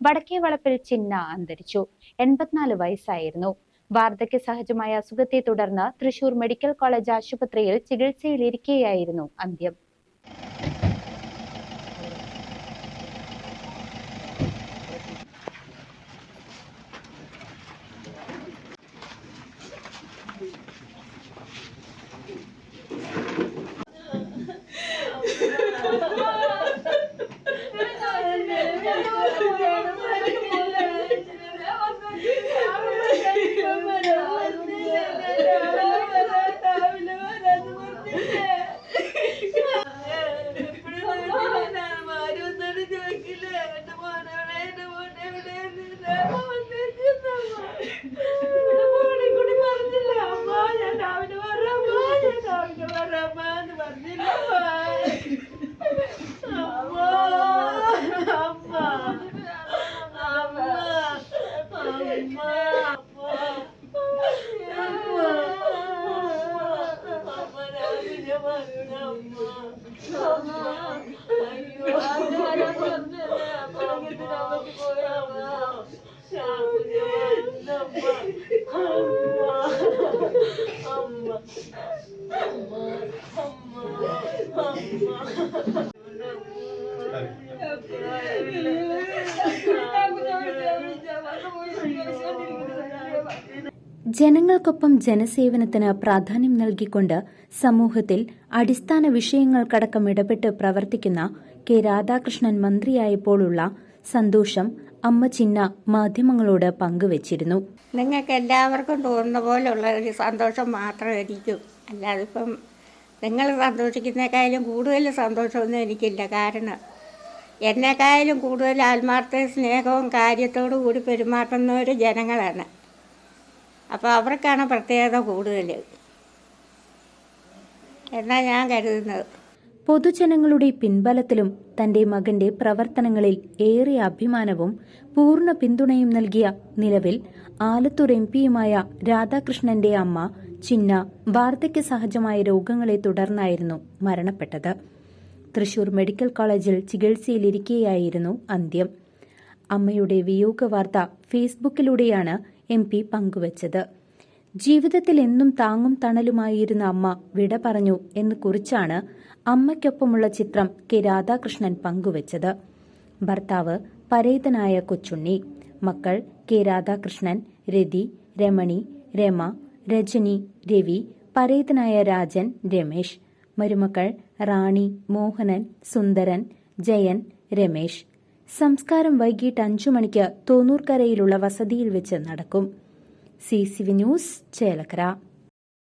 വടക്കേ വളപ്പിൽ ചിന്ന അന്തരിച്ചു. എൺപത്തിനാല് വയസ്സായിരുന്നു. വാർദ്ധക്യ സഹജമായ അസുഖത്തെ തുടർന്ന് തൃശൂർ മെഡിക്കൽ കോളേജ് ആശുപത്രിയിൽ ചികിത്സയിലിരിക്കെയായിരുന്നു അന്ത്യം. Allah ജനങ്ങൾക്കൊപ്പം ജനസേവനത്തിന് പ്രാധാന്യം നൽകിക്കൊണ്ട് സമൂഹത്തിൽ അടിസ്ഥാന വിഷയങ്ങൾക്കടക്കം ഇടപെട്ട് പ്രവർത്തിക്കുന്ന കെ രാധാകൃഷ്ണൻ മന്ത്രിയായപ്പോഴുള്ള സന്തോഷം അമ്മ ചിന്ന മാധ്യമങ്ങളോട് പങ്കുവച്ചിരുന്നു. നിങ്ങൾക്ക് എല്ലാവർക്കും തോന്നുന്ന പോലെയുള്ള ഒരു സന്തോഷം മാത്രമായിരിക്കും. അല്ലാതെ ഇപ്പം നിങ്ങൾ സന്തോഷിക്കുന്നേക്കാളും കൂടുതൽ സന്തോഷമൊന്നും എനിക്കില്ല. കാരണം എന്നെക്കാളും കൂടുതൽ ആത്മാർത്ഥ സ്നേഹവും കാര്യത്തോടു കൂടി പെരുമാറ്റുന്നവർ ജനങ്ങളാണ്. അപ്പോൾ അവർക്കാണ് പ്രത്യേകത കൂടുതൽ. എന്നാണ് ഞാൻ കരുതുന്നത്. പൊതുജനങ്ങളുടെ പിൻബലത്തിലും തന്റെ മകന്റെ പ്രവർത്തനങ്ങളിൽ ഏറെ അഭിമാനവും പൂർണ പിന്തുണയും നൽകിയ നിലവിൽ ആലത്തൂർ എം പിയുമായ രാധാകൃഷ്ണന്റെ അമ്മ ചിന്ന വാർദ്ധക്യ സഹജമായ രോഗങ്ങളെ തുടർന്നായിരുന്നു മരണപ്പെട്ടത്. തൃശൂർ മെഡിക്കൽ കോളേജിൽ ചികിത്സയിലിരിക്കെയായിരുന്നു അന്ത്യം. അമ്മയുടെ വിയോഗ വാർത്ത ഫേസ്ബുക്കിലൂടെയാണ് എം പി പങ്കുവച്ചത്. ജീവിതത്തിൽ എന്നും താങ്ങും തണലുമായിരുന്ന അമ്മ വിട പറഞ്ഞു എന്ന് കുറിച്ചാണ് അമ്മയ്ക്കൊപ്പമുള്ള ചിത്രം കെ രാധാകൃഷ്ണൻ പങ്കുവച്ചത്. ഭർത്താവ് പരേതനായ കൊച്ചുണ്ണി മക്കൾ കെ രാധാകൃഷ്ണൻ രതി രമണി രമ രജനി രവി പരേതനായ രാജൻ രമേശ് മരുമക്കൾ റാണി മോഹനൻ സുന്ദരൻ ജയൻ രമേശ്. സംസ്കാരം വൈകിട്ട് അഞ്ചു മണിക്ക് തോന്നൂർക്കരയിലുള്ള വസതിയിൽ വെച്ച് നടക്കും. సిసివి న్యూస్ చేలకరా